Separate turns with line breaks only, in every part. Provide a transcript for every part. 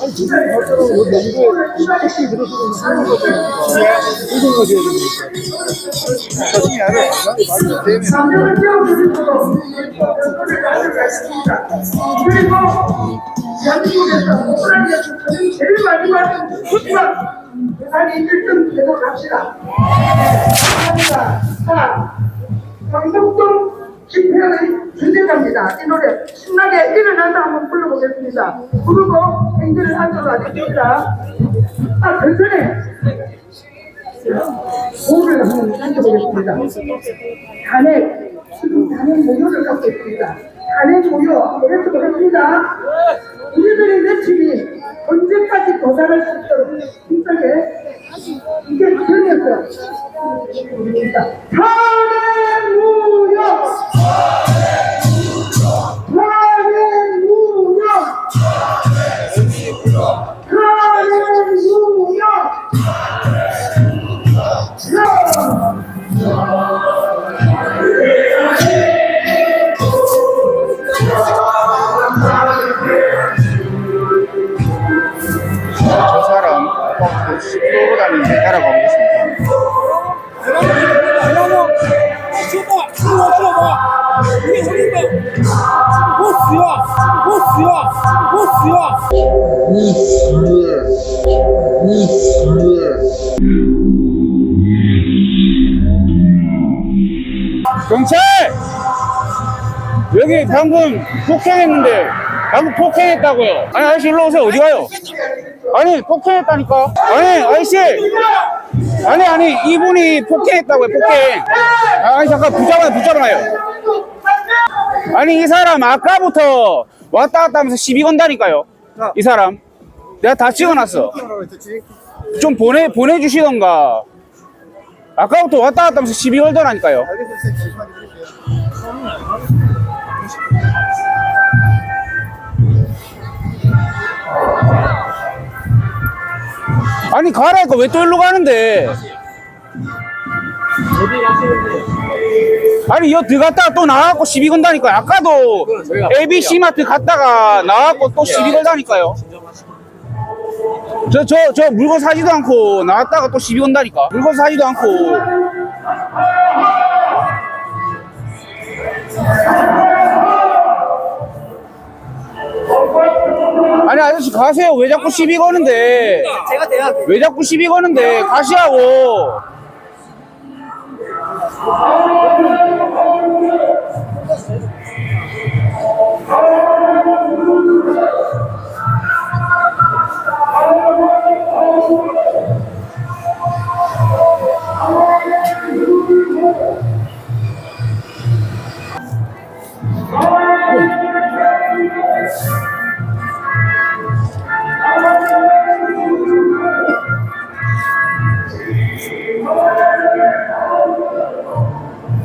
아니 지금 발전하고 뭐 연구에 택시 들어서고 사는 거죠. 무슨 것이 해야 됩니까? 나중에 알아. 나중에 말도 되면.
대한민국에서 호랑이가 저는 제일 많이 받은 숫자 대상이 1등 계속 갑시다. 주제가입니다. 이 노래 신나게 일어나서 한번 불러보겠습니다. 부르고 행진을 하도록 하겠습니다. 아, 그 전에 호를 한번 던져보겠습니다. 단핵, 지금 단핵 모여를 갖고 있습니다. 단핵 모여 한번 해보겠습니다. 우리들의 외침이 언제까지 도달할 수 있도록 힘들게 이게 전이었어요. 탄
저 사람 아까부터 10km 다니는 데 따라가 보겠습니다 경찰! 여기 방금 폭행했는데 방금 폭행했다고요. 아니 아저씨 일로 오세요. 어디 가요? 아니 폭행했다니까. 아니 아저씨! 아니 아니 이분이 폭행했다고요 폭행. 아니 잠깐 붙잡아요 붙잡아요. 아니 이 사람 아까부터 왔다 갔다 하면서 시비 건다니까요. 이 사람. 내가 다 찍어놨어. 좀 보내 보내주시던가 아까부터 왔다 갔다 하면서 시비 걸더라니까요. 아니 가라니까 왜 또 일로 가는데? 아니 여 들어갔다가 또 나와갖고 시비 건다니까요. 아까도 ABC 마트 갔다가 나와갖고 또 시비 걸다니까요 저 저 저 물건 사지도 않고 나왔다가 또 시비 건다니까. 물건 사지도 않고. 아니 아저씨 가세요. 왜 자꾸 시비 거는데?
제가 돼야
왜 자꾸 시비 거는데? 가시라고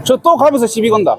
저 또 가면서 시비 건다